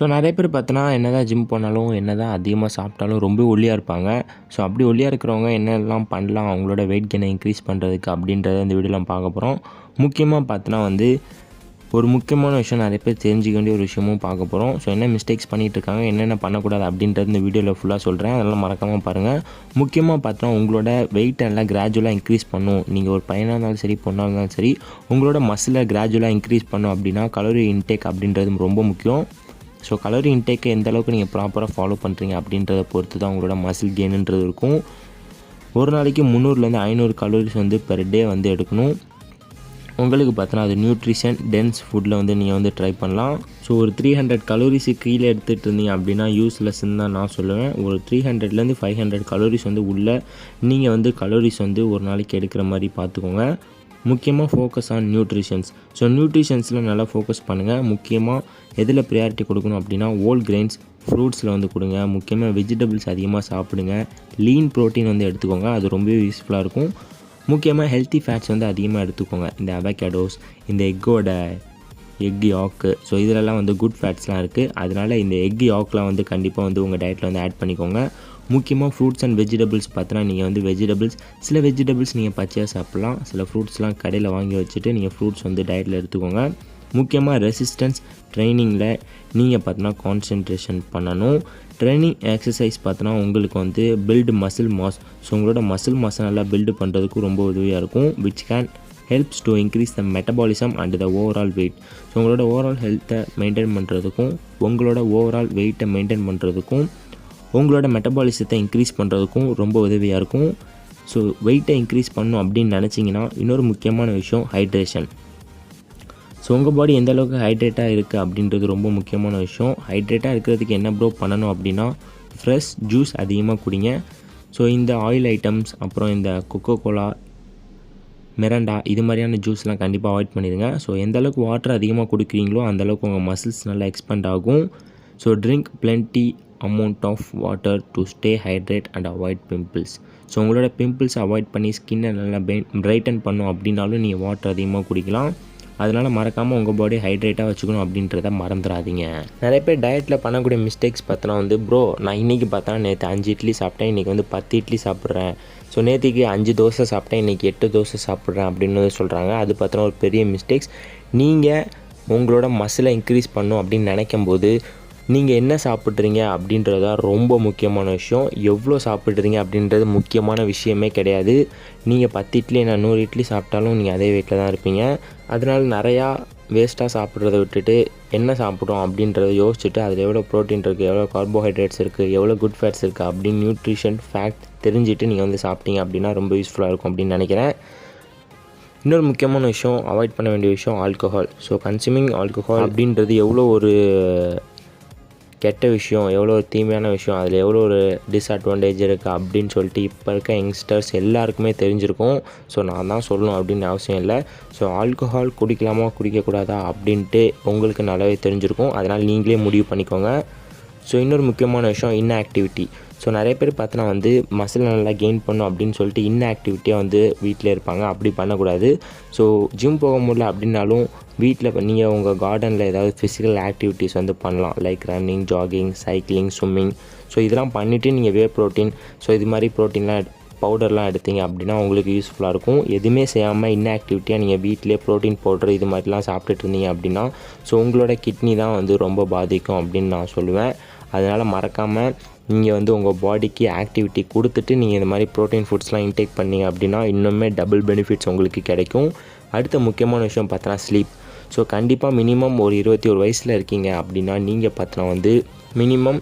So நிறைய பேர் பார்த்தோன்னா என்ன தான் ஜிம் போனாலும் என்ன தான் அதிகமாக சாப்பிட்டாலும் ரொம்ப ஒல்லியாக இருப்பாங்க. ஸோ அப்படி ஒல்லியாக இருக்கிறவங்க என்னெல்லாம் பண்ணலாம் அவங்களோட வெயிட் கெயினை இன்க்ரீஸ் பண்ணுறதுக்கு அப்படின்றத இந்த வீடியோலாம் பார்க்க போகிறோம் முக்கியமாக பார்த்தோன்னா வந்து ஒரு முக்கியமான விஷயம் நிறைய பேர் தெரிஞ்சுக்க வேண்டிய ஒரு விஷயமும் பார்க்க போகிறோம் ஸோ என்ன மிஸ்டேக்ஸ் பண்ணிகிட்டு இருக்காங்க என்னென்ன பண்ணக்கூடாது அப்படின்றது இந்த வீடியோவில் ஃபுல்லாக சொல்கிறேன் அதெல்லாம் மறக்காமல் பாருங்கள் முக்கியமாக பார்த்தோன்னா உங்களோட வெயிட் எல்லாம் கிராஜுவலாக இன்க்ரீஸ் பண்ணும். நீங்கள் ஒரு பையனாக இருந்தாலும் சரி பொண்ணாக இருந்தாலும் சரி உங்களோட மசிலை கிராஜுவலாக இன்க்ரீஸ் பண்ணும் அப்படின்னா கலோரி இன்டேக் அப்படின்றது ரொம்ப முக்கியம். ஸோ கலோரி இன்டேக்கை எந்த அளவுக்கு நீங்கள் ப்ராப்பராக ஃபாலோ பண்ணுறீங்க அப்படின்றத பொறுத்து தான் உங்களோட மசில் கெயின்ன்றது இருக்கும். ஒரு நாளைக்கு முந்நூறுலேருந்து ஐநூறு கலோரிஸ் வந்து பெர் டே வந்து எடுக்கணும். உங்களுக்கு பார்த்தோன்னா அது நியூட்ரிஷன் டென்ஸ் ஃபுட்டில் வந்து நீங்கள் வந்து ட்ரை பண்ணலாம். ஸோ ஒரு த்ரீ ஹண்ட்ரட் கலோரிஸு கீழே எடுத்துகிட்டு இருந்தீங்க அப்படின்னா யூஸ்லெஸ்ன்னு தான் நான் சொல்லுவேன். ஒரு த்ரீ ஹண்ட்ரட்லேருந்து ஃபைவ் ஹண்ட்ரட் கலோரிஸ் வந்து உள்ளே நீங்கள் வந்து கலோரிஸ் வந்து ஒரு நாளைக்கு எடுக்கிற மாதிரி பார்த்துக்கோங்க. முக்கியமாக ஃபோக்கஸ் ஆன் நியூட்ரிஷன்ஸ் ஸோ நியூட்ரிஷன்ஸில் நல்லா ஃபோக்கஸ் பண்ணுங்கள் முக்கியமாக எதில் ப்ரியாரிட்டி கொடுக்கணும் அப்படின்னா ஓல்ட் கிரெயின்ஸ் ஃப்ரூட்ஸில் வந்து கொடுங்க. முக்கியமாக வெஜிடபிள்ஸ் அதிகமாக சாப்பிடுங்க. லீன் ப்ரோட்டீன் வந்து எடுத்துக்கோங்க. அது ரொம்பவே யூஸ்ஃபுல்லாக இருக்கும். முக்கியமாக ஹெல்த்தி ஃபேட்ஸ் வந்து அதிகமாக எடுத்துக்கோங்க. இந்த அவகேடோஸ் இந்த எக்கோட எக் யாக்கு ஸோ இதிலலாம் வந்து குட் ஃபேட்ஸ்லாம் இருக்குது அதனால் இந்த எக் யாக்லாம் வந்து கண்டிப்பாக வந்து உங்கள் டயட்டில் வந்து ஆட் பண்ணிக்கோங்க. முக்கியமாக ஃப்ரூட்ஸ் அண்ட் வெஜிடபிள்ஸ் பார்த்தோன்னா நீங்கள் வந்து வெஜிடபிள்ஸ் சில வெஜிடபிள்ஸ் நீங்கள் பச்சையாக சாப்பிட்லாம். சில ஃப்ரூட்ஸ்லாம் கடையில் வாங்கி வச்சுட்டு நீங்கள் ஃப்ரூட்ஸ் வந்து டயட்டில் எடுத்துக்கோங்க. முக்கியமாக ரெசிஸ்டன்ஸ் ட்ரைனிங்கில் நீங்கள் பார்த்தோன்னா கான்சென்ட்ரேஷன் பண்ணணும். ட்ரைனிங் எக்ஸசைஸ் பார்த்தோன்னா உங்களுக்கு வந்து பில்டு மசில் மாஸ் ஸோ உங்களோட மசில் மாஸை நல்லா பில்டு பண்ணுறதுக்கு ரொம்ப உதவியாக இருக்கும் which can helps to increase the metabolism and the overall weight so உங்களோட ஓவரால் ஹெல்த்தை மெயின்டைன் பண்ணுறதுக்கும் உங்களோட ஓவரால் வெயிட்டை மெயின்டைன் பண்ணுறதுக்கும் உங்களோட மெட்டபாலிசத்தை இன்க்ரீஸ் பண்ணுறதுக்கும் ரொம்ப உதவியாக இருக்கும். ஸோ வெயிட்டை இன்க்ரீஸ் பண்ணணும் அப்படின்னு நினச்சிங்கன்னா இன்னொரு முக்கியமான விஷயம் ஹைட்ரேஷன் ஸோ உங்கள் பாடி எந்த அளவுக்கு ஹைட்ரேட்டாக இருக்குது அப்படின்றது ரொம்ப முக்கியமான விஷயம். ஹைட்ரேட்டாக இருக்கிறதுக்கு என்ன ப்ரோ பண்ணணும் அப்படின்னா ஃப்ரெஷ் ஜூஸ் அதிகமாக குடிங்க. ஸோ இந்த ஆயில் ஐட்டம்ஸ் அப்புறம் இந்த கொக்கோ கோலா மிரண்டா இது மாதிரியான ஜூஸ்லாம் கண்டிப்பாக அவாய்ட் பண்ணிடுங்க. ஸோ எந்த அளவுக்கு வாட்டர் அதிகமாக கொடுக்குறீங்களோ அந்தளவுக்கு உங்கள் மசில்ஸ் நல்லா எக்ஸ்பெண்ட் ஆகும். So drink plenty amount of water to stay hydrate and avoid pimples so உங்களோட பிம்பிள்ஸ் அவாய்ட் பண்ணி ஸ்கின்னை நல்லா பிரைட்டன் பண்ணும் அப்படின்னாலும் நீங்கள் வாட்டர் அதிகமாக குடிக்கலாம். அதனால் மறக்காமல் உங்கள் பாடி ஹைட்ரேட்டாக வச்சுக்கணும் அப்படின்றத மறந்துடாதீங்க. நிறைய பேர் டயட்டில் பண்ணக்கூடிய மிஸ்டேக்ஸ் பார்த்தோன்னா வந்து ப்ரோ நான் இன்றைக்கி பார்த்தா நேற்று அஞ்சு இட்லி சாப்பிட்டேன் இன்றைக்கி வந்து பத்து இட்லி சாப்பிட்றேன். ஸோ நேற்றுக்கு அஞ்சு தோசை சாப்பிட்டேன் இன்றைக்கி எட்டு தோசை சாப்பிட்றேன் அப்படின்னு சொல்கிறாங்க அது பார்த்தோன்னா ஒரு பெரிய மிஸ்டேக்ஸ் நீங்கள் உங்களோட மசிலை இன்க்ரீஸ் பண்ணும் அப்படின்னு நினைக்கும் போது நீங்கள் என்ன சாப்பிட்றீங்க அப்படின்றது தான் ரொம்ப முக்கியமான விஷயம். எவ்வளோ சாப்பிட்றீங்க அப்படின்றது முக்கியமான விஷயமே கிடையாது. நீங்கள் பத்து இட்லி நான் நூறு இட்லி சாப்பிட்டாலும் நீங்கள் அதே வெயிட்டில் தான் இருப்பீங்க. அதனால் நிறையா வேஸ்ட்டாக சாப்பிட்றத விட்டுட்டு என்ன சாப்பிட்றோம் அப்படின்றத யோசிச்சுட்டு அதில் எவ்வளோ ப்ரோட்டீன் இருக்குது எவ்வளோ கார்போஹைட்ரேட்ஸ் இருக்குது எவ்வளோ குட் ஃபேட்ஸ் இருக்குது அப்படின்னு நியூட்ரிஷன் ஃபேக்ட் தெரிஞ்சுட்டு நீங்கள் வந்து சாப்பிட்டீங்க அப்படின்னா ரொம்ப யூஸ்ஃபுல்லாக இருக்கும் அப்படின்னு நினைக்கிறேன். இன்னொரு முக்கியமான விஷயம் அவாய்ட் பண்ண வேண்டிய விஷயம் ஆல்கஹால் ஸோ கன்சியூமிங் ஆல்கஹால் அப்படின்றது எவ்வளோ ஒரு கெட்ட விஷயம் எவ்வளோ ஒரு தீமையான விஷயம் அதில் எவ்வளோ ஒரு டிஸ்அட்வான்டேஜ் இருக்குது அப்படின்னு சொல்லிட்டு இப்போ இருக்க யங்ஸ்டர்ஸ் எல்லாருக்குமே தெரிஞ்சிருக்கும். ஸோ நான் தான் சொல்லணும் அப்படின்னு அவசியம் இல்லை. ஸோ ஆல்கஹால் குடிக்கலாமா குடிக்கக்கூடாதா அப்படின்ட்டு உங்களுக்கு நல்லாவே தெரிஞ்சிருக்கும். அதனால் நீங்களே முடிவு பண்ணிக்கோங்க. ஸோ இன்னொரு முக்கியமான விஷயம் இன்ஆக்டிவிட்டி ஸோ நிறைய பேர் பார்த்தோன்னா வந்து மசில் நல்லா கெயின் பண்ணும் அப்படின்னு சொல்லிட்டு இன்ஆக்டிவிட்டியாக வந்து வீட்டில் இருப்பாங்க. அப்படி பண்ணக்கூடாது. ஸோ ஜிம் போக முடியல அப்படின்னாலும் வீட்டில் நீங்கள் உங்கள் கார்டனில் ஏதாவது ஃபிசிக்கல் ஆக்டிவிட்டீஸ் வந்து பண்ணலாம். Like running jogging cycling swimming so இதெல்லாம் பண்ணிவிட்டு நீங்கள் வே ப்ரோட்டீன் ஸோ இது மாதிரி ப்ரோட்டீன்லாம் பவுடர்லாம் எடுத்தீங்க அப்படின்னா உங்களுக்கு யூஸ்ஃபுல்லாக இருக்கும். எதுவுமே செய்யாமல் இன்ஆக்டிவிட்டியாக நீங்கள் வீட்டிலே ப்ரோட்டீன் பவுடர் இது மாதிரிலாம் சாப்பிட்டுட்டு இருந்தீங்க அப்படின்னா ஸோ உங்களோட கிட்னி தான் வந்து ரொம்ப பாதிக்கும் அப்படின்னு நான் சொல்லுவேன். அதனால் மறக்காமல் நீங்கள் வந்து உங்கள் பாடிக்கு ஆக்டிவிட்டி கொடுத்துட்டு நீங்கள் இந்த மாதிரி ப்ரோட்டீன் ஃபுட்ஸ்லாம் இன்டேக் பண்ணீங்க அப்படின்னா இன்னுமே டபுள் பெனிஃபிட்ஸ் உங்களுக்கு கிடைக்கும். அடுத்த முக்கியமான விஷயம் பார்த்தோன்னா ஸ்லீப் ஸோ கண்டிப்பாக மினிமம் ஒரு இருபத்தி ஒரு வயசில் இருக்கீங்க அப்படின்னா நீங்கள் பார்த்தோன்னா வந்து minimum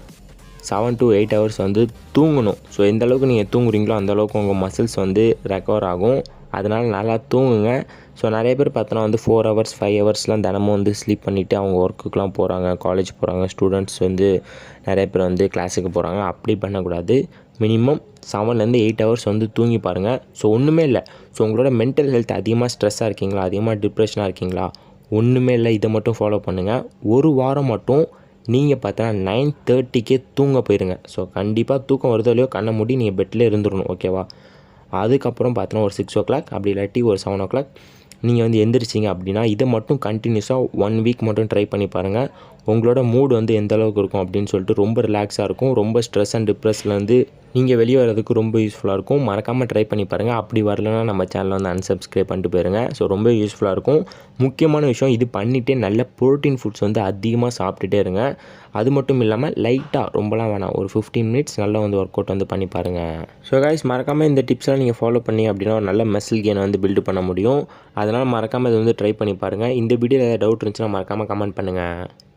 seven to eight hours வந்து தூங்கணும். ஸோ எந்த அளவுக்கு நீங்கள் தூங்குறீங்களோ அந்த அளவுக்கு உங்கள் மசில்ஸ் வந்து ரெக்கவர் ஆகும். அதனால் நல்லா தூங்குங்க. ஸோ நிறைய பேர் பார்த்தோன்னா வந்து ஃபோர் ஹவர்ஸ் ஃபைவ் ஹவர்ஸ்லாம் தினமும் வந்து ஸ்லீப் பண்ணிவிட்டு அவங்க ஒர்க்குக்கெலாம் போகிறாங்க காலேஜ் போகிறாங்க ஸ்டூடெண்ட்ஸ் வந்து நிறைய பேர் வந்து கிளாஸுக்கு போகிறாங்க அப்படி பண்ணக்கூடாது. மினிமம் செவன்லேருந்து எயிட் ஹவர்ஸ் வந்து தூங்கி பாருங்கள் ஸோ ஒன்றுமே இல்லை. ஸோ உங்களோட மென்டல் ஹெல்த் அதிகமாக ஸ்ட்ரெஸ்ஸாக இருக்கீங்களா? அதிகமாக டிப்ரெஷனாக இருக்கீங்களா? ஒன்றுமே இல்லை. இதை மட்டும் ஃபாலோ பண்ணுங்கள் ஒரு வாரம் மட்டும் நீங்கள் பார்த்தோன்னா நைன் தேர்ட்டிக்கே தூங்க போயிருங்க. ஸோ கண்டிப்பாக தூக்கம் வருதோ இல்லையோ கண்ணை மூடி நீங்கள் பெட்டில் இருந்துடணும். ஓகேவா அதுக்கப்புறம் பார்த்தோன்னா ஒரு சிக்ஸ் ஓ கிளாக் அப்படி இல்லாட்டி ஒரு செவன் ஓ கிளாக் நீங்கள் வந்து எந்திரிச்சிங்க அப்படின்னா இதை மட்டும் கண்டினியூஸாக ஒன் வீக் மட்டும் ட்ரை பண்ணி பாருங்கள் உங்களோட மூடு வந்து எந்த அளவுக்கு இருக்கும் அப்படின்னு சொல்லிட்டு ரொம்ப ரிலாக்ஸாக இருக்கும். ரொம்ப ஸ்ட்ரெஸ் அண்ட் டிப்ரெஸ்லேருந்து நீங்கள் வெளியே வரதுக்கு ரொம்ப யூஸ்ஃபுல்லாக இருக்கும். மறக்காமல் ட்ரை பண்ணி பாருங்கள் அப்படி வரலன்னா நம்ம சேனலை வந்து அன்சப்ஸ்கிரைப் பண்ணிட்டு போயிருங்க. ஸோ ரொம்ப யூஸ்ஃபுல்லாக இருக்கும். முக்கியமான விஷயம் இது பண்ணிவிட்டு நல்ல ப்ரோட்டீன் ஃபுட்ஸ் வந்து அதிகமாக சாப்பிட்டுட்டே இருங்க. அது மட்டும் இல்லாமல் லைட்டாக ரொம்பலாம் வேணாம். ஒரு ஃபிஃப்டீன் மினிட்ஸ் நல்லா வந்து ஒர்க் அவுட் வந்து பண்ணி பாருங்கள் ஸோ கைஸ் மறக்காமல் இந்த டிப்ஸ்லாம் நீங்கள் ஃபாலோ பண்ணி அப்படின்னா ஒரு நல்ல மெசில் கெயினை வந்து பில்டு பண்ண முடியும். அதனால் மறக்காமல் இதை வந்து ட்ரை பண்ணி பாருங்கள் இந்த வீடியோவில் ஏதாவது டவுட் இருந்துச்சுன்னா மறக்காமல் கமெண்ட் பண்ணுங்கள்